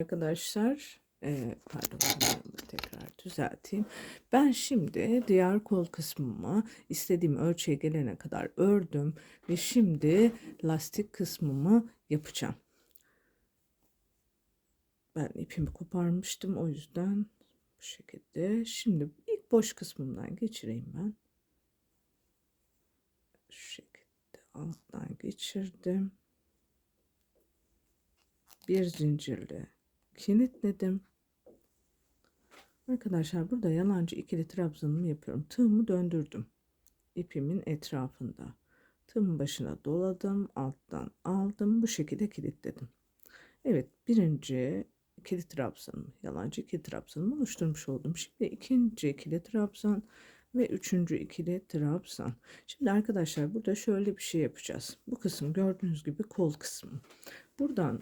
Arkadaşlar eee, pardon tekrar düzelteyim. Ben şimdi diğer kol kısmımı istediğim ölçüye gelene kadar ördüm ve şimdi lastik kısmımı yapacağım. Ben ipimi koparmıştım o yüzden bu şekilde. Şimdi ilk boş kısmımdan geçireyim ben. Şu şekilde alttan geçirdim. Bir zincirle kilitledim. Arkadaşlar burada yalancı ikili trabzanımı yapıyorum. Tığımı döndürdüm. ipimin etrafında. Tığımın başına doladım. Alttan aldım. Bu şekilde kilitledim. Evet birinci ikili trabzanımı, yalancı ikili trabzanımı oluşturmuş oldum. Şimdi ikinci ikili trabzan ve üçüncü ikili trabzan. Şimdi arkadaşlar burada şöyle bir şey yapacağız. Bu kısım gördüğünüz gibi kol kısmı. Buradan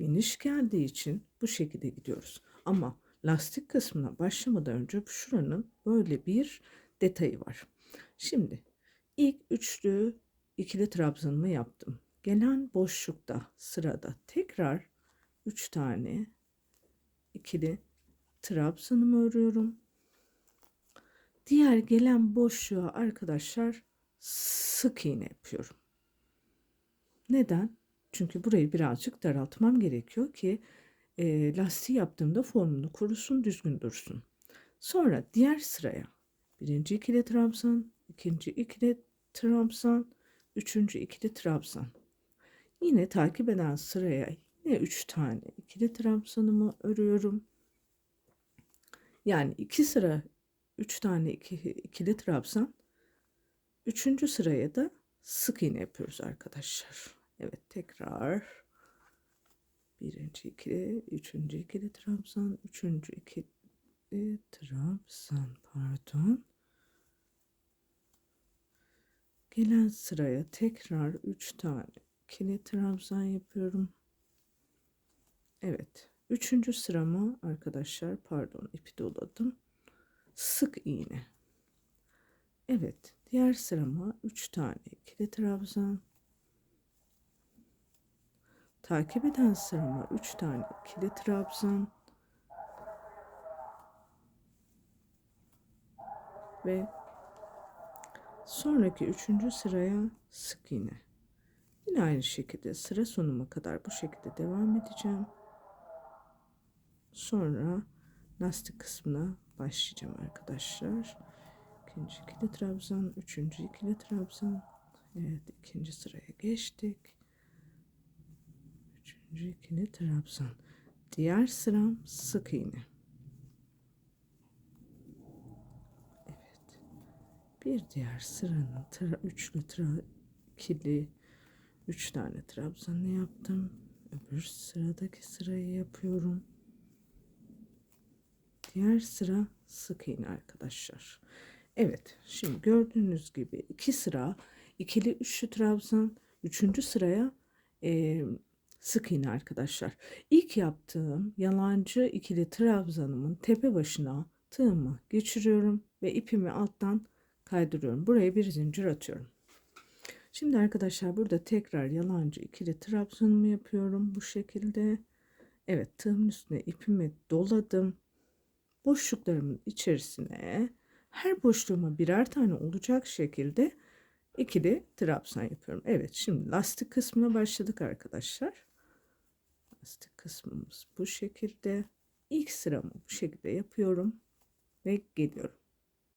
geniş geldiği için bu şekilde gidiyoruz. Ama lastik kısmına başlamadan önce şuranın böyle bir detayı var. Şimdi ilk üçlü ikili trabzanımı yaptım. Gelen boşlukta sırada tekrar 3 tane ikili trabzanımı örüyorum. Diğer gelen boşluğa arkadaşlar sık iğne yapıyorum. Neden? Çünkü burayı birazcık daraltmam gerekiyor ki e, lastiği yaptığımda formunu kurusun, düzgün dursun. Sonra diğer sıraya birinci ikili trabzan, ikinci ikili trabzan, üçüncü ikili trabzan. Yine takip eden sıraya yine üç tane ikili trabzanımı örüyorum. Yani iki sıra üç tane iki, ikili trabzan. Üçüncü sıraya da sık iğne yapıyoruz arkadaşlar. Evet tekrar birinci ikili, üçüncü ikili trabzan, üçüncü ikili trabzan pardon. Gelen sıraya tekrar üç tane ikili trabzan yapıyorum. Evet. Üçüncü sıramı arkadaşlar pardon ipi doladım. Sık iğne. Evet. Diğer sırama üç tane ikili trabzan. Takip eden sırama 3 tane ikili trabzan ve sonraki üçüncü sıraya sık iğne. Yine aynı şekilde sıra sonuma kadar bu şekilde devam edeceğim. Sonra lastik kısmına başlayacağım arkadaşlar. İkinci ikili trabzan, üçüncü ikili trabzan. Evet ikinci sıraya geçtik. Üçüncü ikili trabzan. Diğer sıram sık iğne. Evet. Bir diğer sıranın tra, üçlü tra, ikili üç tane trabzanı yaptım. Öbür sıradaki sırayı yapıyorum. Diğer sıra sık iğne arkadaşlar. Evet şimdi gördüğünüz gibi iki sıra ikili üçlü trabzan. Üçüncü sıraya e, sık iğne arkadaşlar. İlk yaptığım yalancı ikili trabzanımın tepe başına tığımı geçiriyorum ve ipimi alttan kaydırıyorum. Buraya bir zincir atıyorum. Şimdi arkadaşlar burada tekrar yalancı ikili trabzanımı yapıyorum bu şekilde. Evet tığımın üstüne ipimi doladım. Boşluklarımın içerisine her boşluğuma birer tane olacak şekilde ikili trabzan yapıyorum. Evet şimdi lastik kısmına başladık arkadaşlar. Kısmımız bu şekilde. İlk sıramı bu şekilde yapıyorum ve geliyorum.